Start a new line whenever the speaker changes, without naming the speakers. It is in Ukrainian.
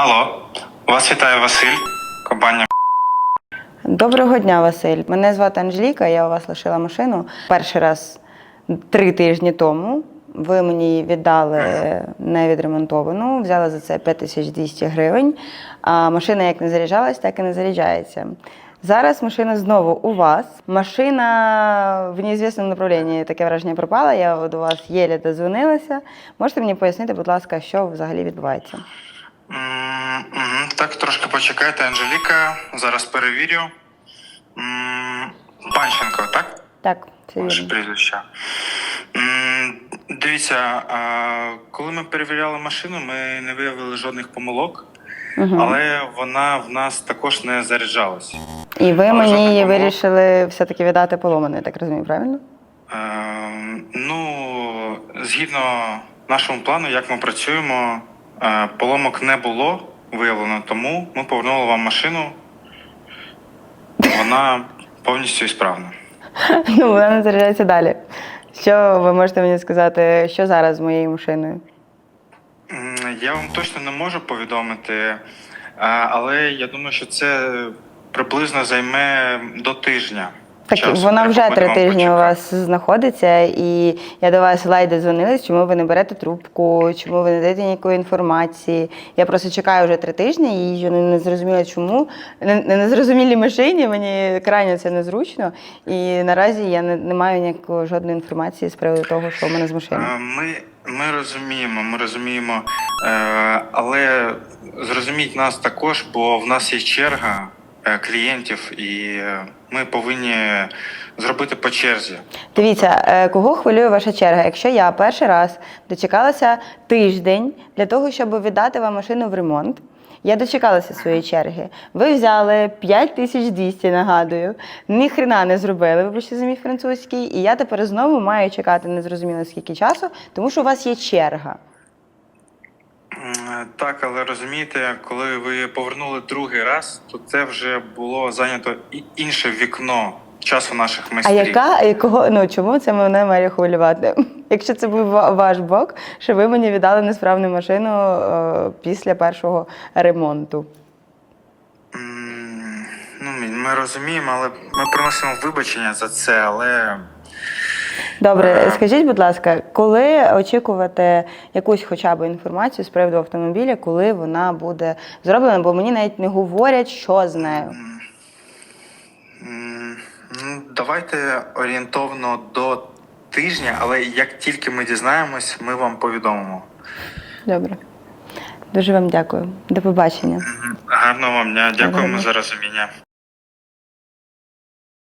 Алло, вас вітає Василь, компанія.
Доброго дня, Василь. Мене звати Анжеліка. Я у вас лишила машину перший раз три тижні тому. Ви мені віддали невідремонтовану, взяли за це 5200 гривень. А машина як не заряджалась, так і не заряджається. Зараз машина знову у вас. Машина в неізвісному направленні таке враження пропала. Я до вас єлі дозвонилася. Можете мені пояснити, будь ласка, що взагалі відбувається?
М, мгм, Так, трошки почекайте, Анжеліка. Зараз перевірю. М, Панченко, так?
Так,
Ваше прізвище. М, Дивіться, а, коли ми перевіряли машину, ми не виявили жодних помилок,
Мгм.
але вона в нас також не заряджалась.
І ви
Але
мені її
помилок.
вирішили все-таки віддати поломаною, так розумію, правильно?
Е, Ну, згідно нашому плану, як ми працюємо, поломок не було виявлено, тому ми повернули вам машину. Вона повністю ісправна.
Ну, вона не заряджається далі. Що ви можете мені сказати, що зараз з моєю машиною?
Я вам точно не можу повідомити, е, але я думаю, що це приблизно займе до тижня.
Так
часу,
вона вже три тижні у вас знаходиться, і я до вас лайде дзвонилась, чому ви не берете трубку, чому ви не даєте ніякої інформації. Я просто чекаю вже три тижні і їжджу не, зрозуміла чому. Не, не незрозумілій машині, мені крайне це незручно. І наразі я не, не маю ніякої жодної інформації з приводу того, що у мене з машиною.
Е, Ми, ми розуміємо, ми розуміємо, е, але зрозуміть нас також, бо в нас є черга клієнтів, і е, ми повинні зробити по черзі.
Дивіться, е, кого хвилює ваша черга? Якщо я перший раз дочекалася тиждень для того, щоб віддати вам машину в ремонт. Я дочекалася своєї черги. Ви взяли 5200, нагадую, ні хрена не зробили, вибачте за мій французький, і я тепер знову маю чекати незрозуміло скільки часу, тому що у вас є черга.
Так, але розумієте, коли ви повернули другий раз, то це вже було зайнято інше вікно часу наших
А яка і кого ну чому це мене має хвилювати? Якщо це був ваш бок, що ви мені віддали несправну машину е, після першого ремонту?
Ну, ми розуміємо, але ми приносимо вибачення за це, але
Добре, скажіть, будь ласка, коли очікувати якусь хоча б інформацію з приводу автомобіля, коли вона буде зроблена? Бо мені навіть не говорять, що з нею.
Ну, давайте орієнтовно до тижня, але як тільки ми дізнаємось, ми вам повідомимо.
Добре. Дуже вам дякую. До побачення.
Гарного вам дня, дякуємо
Добре.
за розуміння.